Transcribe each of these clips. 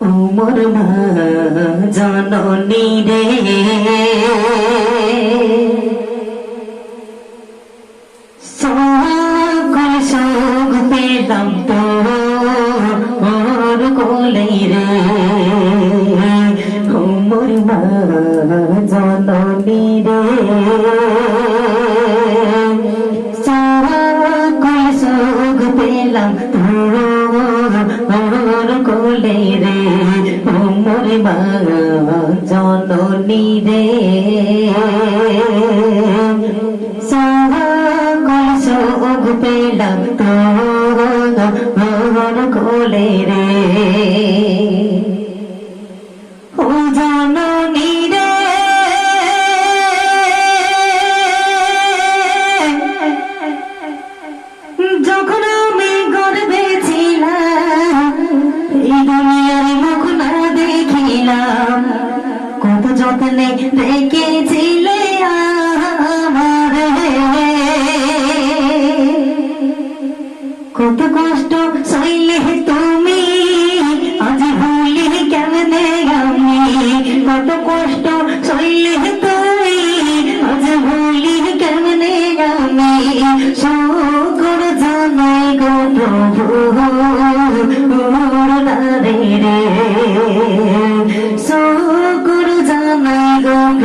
তোমার মা জাননি রে সকল সুখ পেলাম তো ওর কোলে রে তোমার রে মা জননী রে সকল সুখ পেলাম তো স্বপ্নে দেখেছিলে আমার কত কষ্ট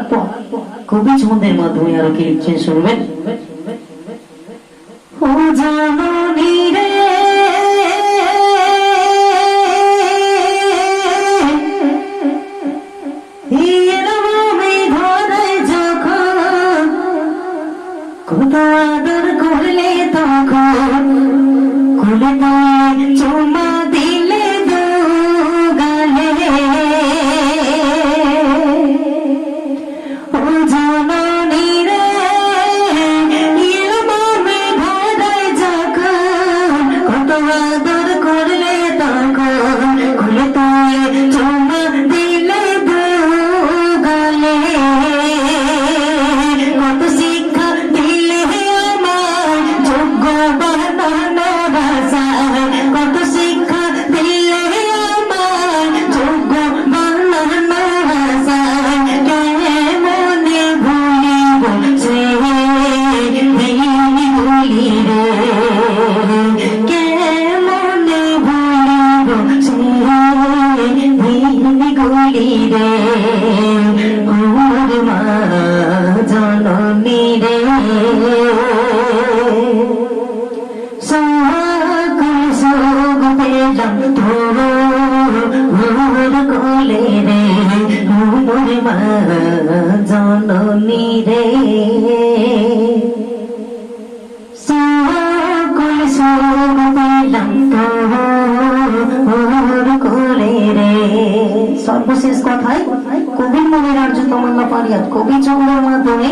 খুবই পর কবি ছন্দের মাধ্যমে আরও কি লিখছেন শুনবেন? ও জানি রে। যখন করলে তখন শেষ কথায় কবি মনের আর্য তমন্না পারিয়াত। কবি চন্দ্রের মাধ্যমে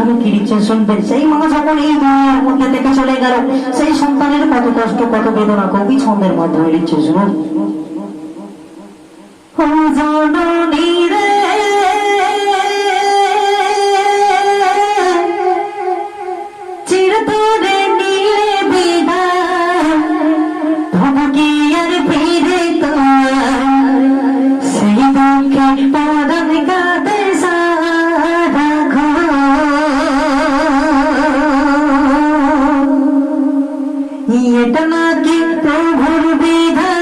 আমি কিরিচে শুনবেন সেই মা যখন এই দুনিয়ার মধ্যে থেকে চলে গেল, সেই সন্তানের কত কষ্ট, কত বেদনা কবি ছন্দের মাধ্যমে লিখছে শুনুন। चेतना की प्रभु विधान